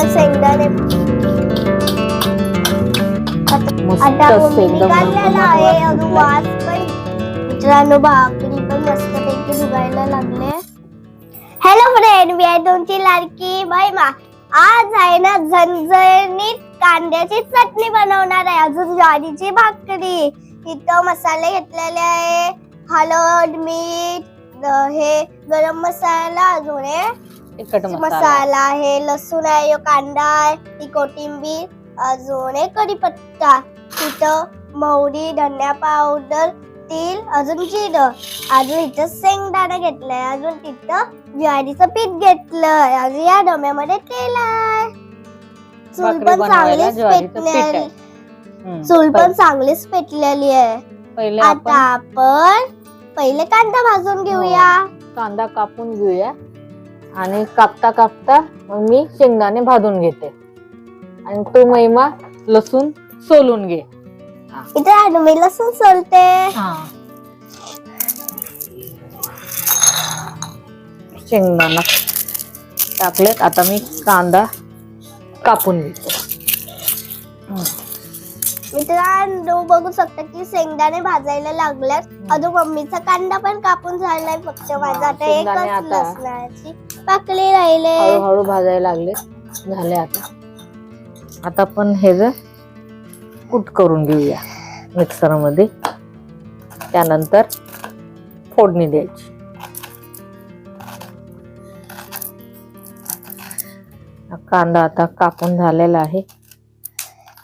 आता शेंगदाणे. मस्त आता असं मम्मीने एकदम काढलेला आहे वास अजून सुटलाय. वास पण. मित्रांनो भाकरी पण मस्त पैकी धुवायला लागले. हॅलो फ्रेंड मी आहे तुमची लाडकी महिमा. आज आहे ना झणझणीत कांद्याची चटणी बनवणार आहे. अजून ज्वारीची भाकरी. इथं मसाले घेतलेले आहे. हळद मीठ हे गरम मसाला अजून आहे. तिखट मसाला. आहे लसूण आहे कांदा आहे ही कोथिंबीर अजून एक कढीपत्ता तिथं मोहरी धनिया पावडर तेल अजून जिरं. अजून इथं शेंगदाणा घेतलंय अजून तिथं ज्वारीचं पीठ घेतलंय अजून या डोम्यामध्ये तेल आहे चूल पण चांगलीच. पेटलेली. चूल पण चांगलीच पेटलेली आहे. आता आपण आपण पहिले कांदा भाजून घेऊया. कांदा कापून घेऊया. आणि कापता कापता मग मी शेंगदाणे भाजून घेते. आणि तू महिमा लसूण सोलून घे. इथे मी लसूण सोलते. शेंगदाणा टाकलेत. आता मी कांदा कापून घेते. मित्रांनो बघू शकता की शेंगदाणे भाजायला लागल्यात. अजून मम्मीचा कांदा पण कापून झालाय. फक्त माझा आता एकच लसणाची पाकळी राहिले. हळूहळू भाजायला लागले. झाले आता. आता आपण हे ज कूट करून घेऊया मिक्सरमध्ये त्यानंतर फोडणी द्यायची. कांदा आता कापून झालेला आहे.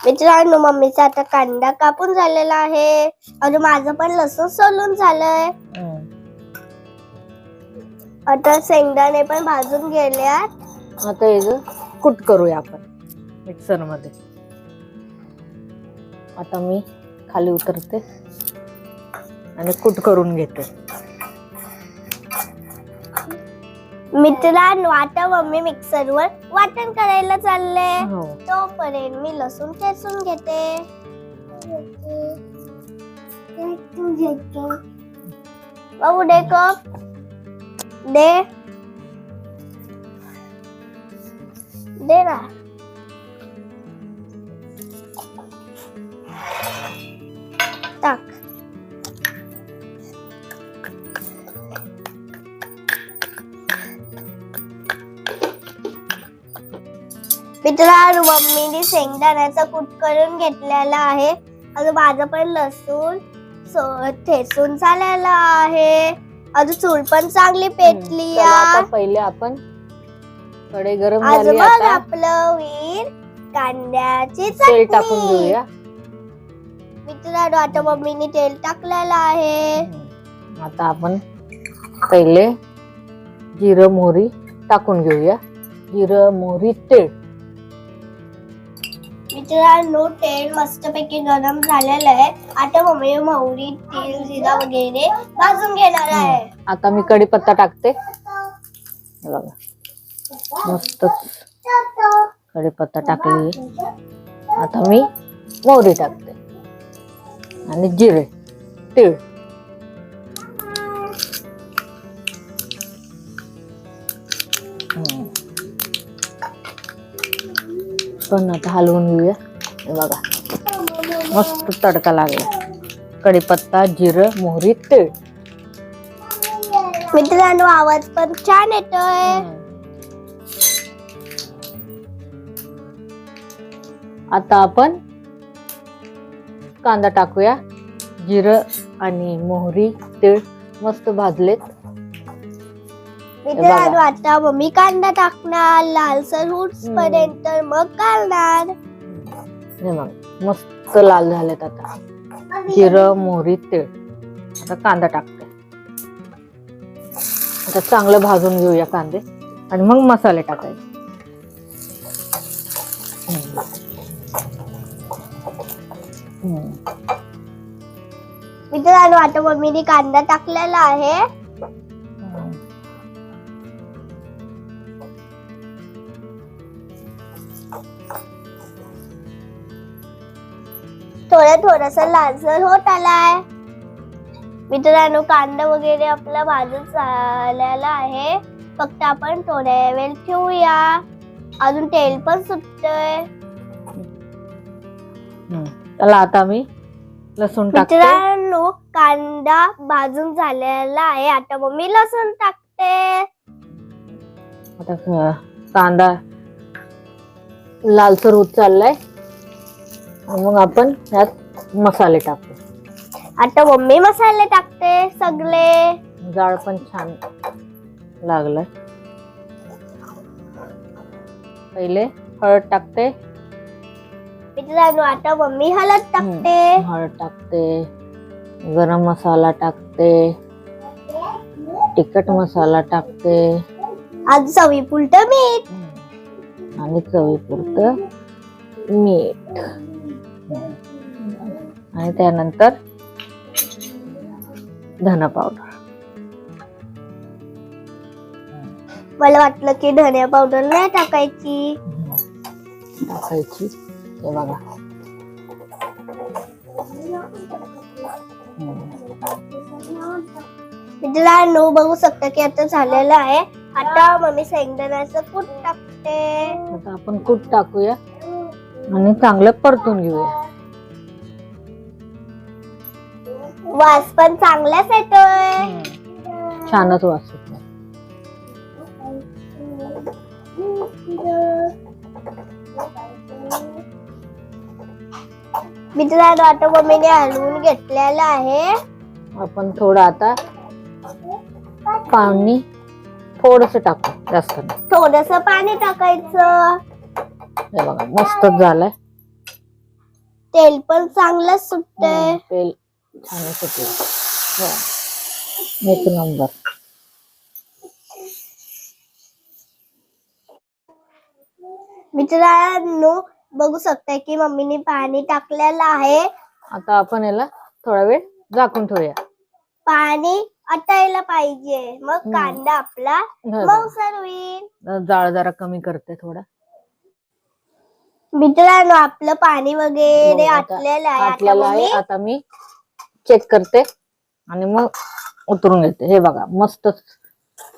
मित्रांनो मम्मीचा आता कांदा कापून झालेला आहे. अजून माझं पण लसूण सोलून झालंय. आता शेंगदाणे पण भाजून गेल्यात. आता हे ज कूट करूया आपण मिक्सरमध्ये आता मी खाली उतरते आणि कूट करून घेते. मित्रांनो आता मम्मी मिक्सरवर वाटण करायला चालले. हो. तोपर्यंत मी लसूण ठेचून घेते. बाबू दे कप दे दे ना टाक मित्रांनो मम्मीने शेंगदाण्याचा कूट करून घेतलेला आहे. अजून माझं पण लसूण सो- चाललेला आहे. अजून चूल पण चांगली पेटली चला आता पहिले आपण कढई गरम आज झाली बघ आता. आपलं वीर कांद्याची तेल टाकून चटणी. घेऊया. मित्रांनो आता मम्मीने तेल टाकलेलं आहे. आता आपण पहिले जिरं मोहरी टाकून घेऊया. जिरं मोहरी तेल. मित्रांनो तेल मस्तपैकी गरम झालेलं आहे. आता मम्मी मोहरी तेल जिरा वगैरे भाजून घेणार आहे. आता मी कढीपत्ता टाकते. हे बघा. मस्त कढीपत्ता टाकली. आता मी मोहरी टाकते. आणि जिरे तीळ. हम्म. पण आता हलवून घेऊया. बघा. मस्त तडका लागला. कढीपत्ता जिरं मोहरी तीळ. मित्रांनो आवाज पण छान येतोय. आता आपण कांदा टाकूया. जिरं आणि मोहरी तीळ मस्त भाजलेत. मित्रांनो आता. मम्मी कांदा टाकणार लालसर हुट्स पर्यंत मग मग मस्त लाल झालेत आता. जिरं मोहरी तीळ. आता कांदा टाकते. आता चांगलं भाजून घेऊया कांदे. आणि मग मसाले टाकायचे. मित्रांनो आता मम्मीने कांदा टाकलेला आहे. थोडं थोडस लालसर होत आलाय. मित्रांनो कांदा वगैरे आपला भाजून झालेला आहे. फक्त आपण थोड्या वेळ ठेवूया. अजून तेल पण सुटतंय. त्याला आता मी लसूण मित्रांनो कांदा भाजून झालेला आहे. आता मम्मी लसूण टाकते. आता कांदा लालसर होत चाललाय. मग आपण ह्यात मसाले टाकतो आता मम्मी मसाले टाकते सगळे. जाळ पण छान लागलाय पहिले हळद टाकते. मित्रांनो आता मम्मी हळद टाकते. हळद टाकते. गरम मसाला टाकते. तिखट मसाला टाकते. आज चवी पुलट मीठ आणि चवीपुरतं मीठ. आणि त्यानंतर धना पावडर. मला वाटलं की धनिया पावडर नाही टाकायची. टाकायची. हे बघा. मित्रांनो बघू शकता की आता झालेलं आहे. आता मम्मी शेंगदाण्याचं कूट टाकते. आता आपण कूट टाकूया आणि चांगलं परतून घेऊया. वास पण चांगलाच येतोय. छानच वास येतो. मित्रांनो आता मम्मीने हलवून घेतलेलं आहे. आपण थोडं आता पाणी थोडस टाकू जास्त नाही. थोडस पाणी टाकायचं. हे बघा मस्तच झालंय. तेल पण चांगलं सुटतंय. तेल छान सुटलं हो. एक नंबर मित्रांनो बघू शकता की मम्मीने पाणी टाकलेलं आहे आता आपण याला थोडा वेळ झाकून ठेवूया पाणी आटायला पाहिजे मग. कांदा आपला बघा. मऊसर होईल जाळ जरा कमी करते थोडा मित्रांनो आपलं पाणी वगैरे हो, आता आटलेलं आहे आता आटलेलं आहे मम्मी आता मी चेक करते आणि मग उतरून घेते. हे बघा मस्त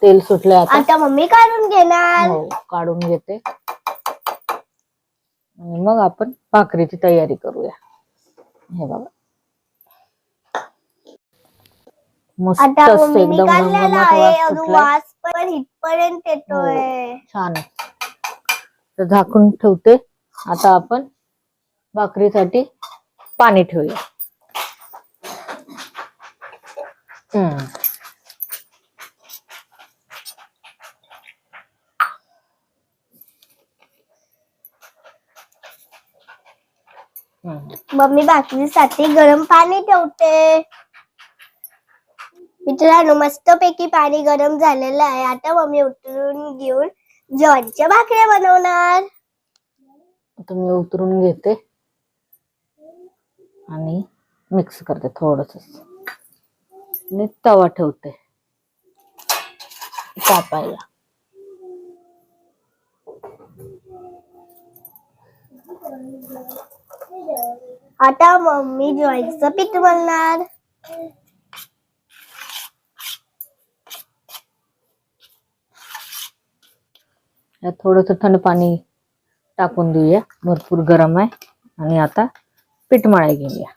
तेल सुटले आता. आता मम्मी काढून घेणार. हो काढून घेते. आणि मग आपण भाकरीची तयारी करूया. हे बघा. मस्त आता एकदम काढलेला घमघमाट आहे. वास अजून सुटलाय. वास पण इथपर्यंत येतोय. छान तर झाकून ठेवते. आता आपण भाकरीसाठी पाणी ठेवूया. हम्म. मम्मी भाकरीसाठी गरम पाणी ठेवते. मित्रांनो मस्त पैकी पाणी गरम झालेलं आहे. आता मम्मी उतरून घेऊन ज्वारीच्या भाकऱ्या बनवणार. आता मी उतरून घेते. आणि मिक्स करते थोडस आणि तवा ठेवते. तापायला. आता मम्मी ज्वारीचं पीठ बनणार. थोडस थंड पाणी टाकून देऊया. भरपूर गरम आहे. आणि आता पीठ मळाय घेऊया.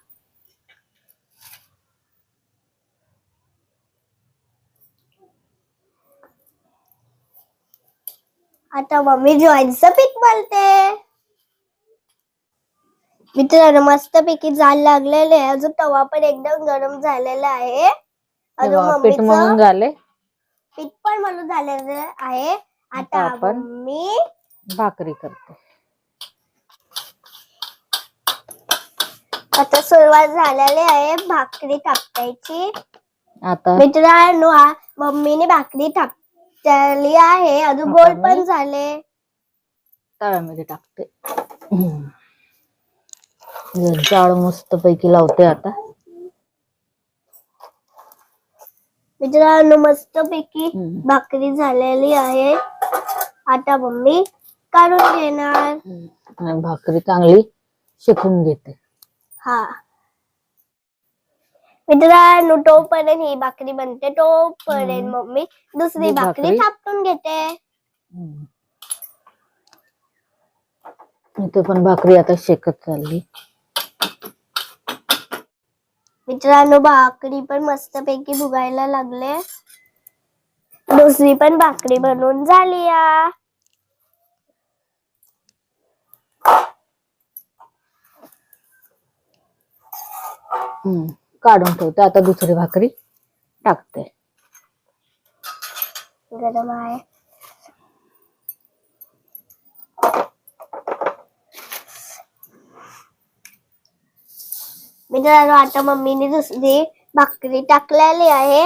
आता मम्मी ज्वारीचं पीठ मळते. मित्रांनो मस्त पैकी जाल लागलेले आहे. अजून तवा पण एकदम गरम झालेला आहे. अजून पीठ मळून मम्मीचं झाले. पीठ पण मळून झालेलं आहे. आता आता आपण- मम्मी भाकरी करते. आता सुरुवात झालेली आहे भाकरी थापटायची आता मित्रांनो मम्मीने भाकरी थापली आहे अजून आता गोल पण मी- झाले. तव्यामध्ये टाकते. जाळ मस्त पैकी लावते आता. मित्रांनो मस्त पैकी हम्म. भाकरी झालेली आहे. आता मम्मी काढून घेणार. आणि भाकरी चांगली शिकून घेते. हा. मित्रांनो तोपर्यंत ही भाकरी बनते. तोपर्यंत हम्म. मम्मी दुसरी ही भाकरी भाकरी- थापटून घेते. हम्म. इथे पण भाकरी आता शेकत चालली. मित्रांनो भाकरी पण मस्तपैकी भुगायला लागले. दुसरी पण भाकरी बनवून झाली या. हम्म, काढून ठेवते. आता दुसरी भाकरी टाकते. गरम आहे. मित्रांनो आता मम्मीने दुसरी भाकरी टाकलेली आहे.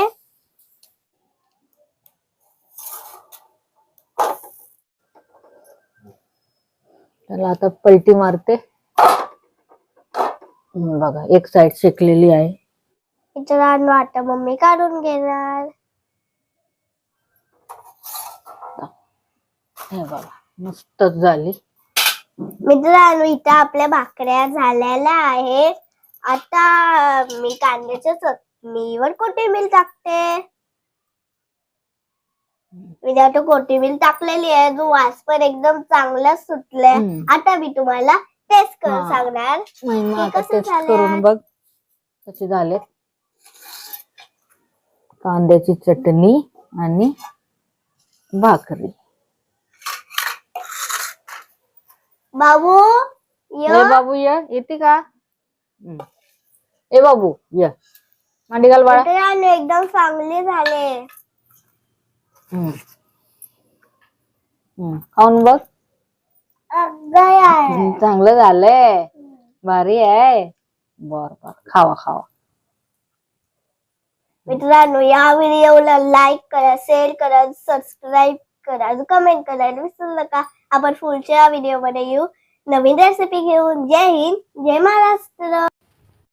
त्याला आता पलटी मारते. बघा एक साइड शेकलेली आहे. मित्रांनो आता मम्मी काढून घेणार. हे बघा मस्तच झाली. मित्रांनो इथं आपल्या भाकऱ्या झालेल्या आहेत आता मी कांद्याच्या चटणीवर कोथिंबीर टाकते. मी आता कोथिंबीर टाकलेली आहे. जो वास पण एकदम चांगला सुटलाय. हम्म. आता मी तुम्हाला टेस्ट करून हा. सांगणार. नाही मग आता कसं टेस्ट? करून बघ. कसे झाले कांद्याची चटणी आणि भाकरी. बाबू य. बाबू ये. येते का. ए बाबू ये. मांडी घाल बाळा. एकदम चांगले झाले. खाऊन बघ. चांगलं झालंय. भारी आहे. बर बर. खावा खावा. मित्रांनो या व्हिडिओला लाईक करा शेअर करा सबस्क्राईब करा. कमेंट करायला विसरू नका. आपण पुढच्या व्हिडिओमध्ये येऊ. नवीन रेसिपी घेऊन. जय हिंद. जय महाराष्ट्र.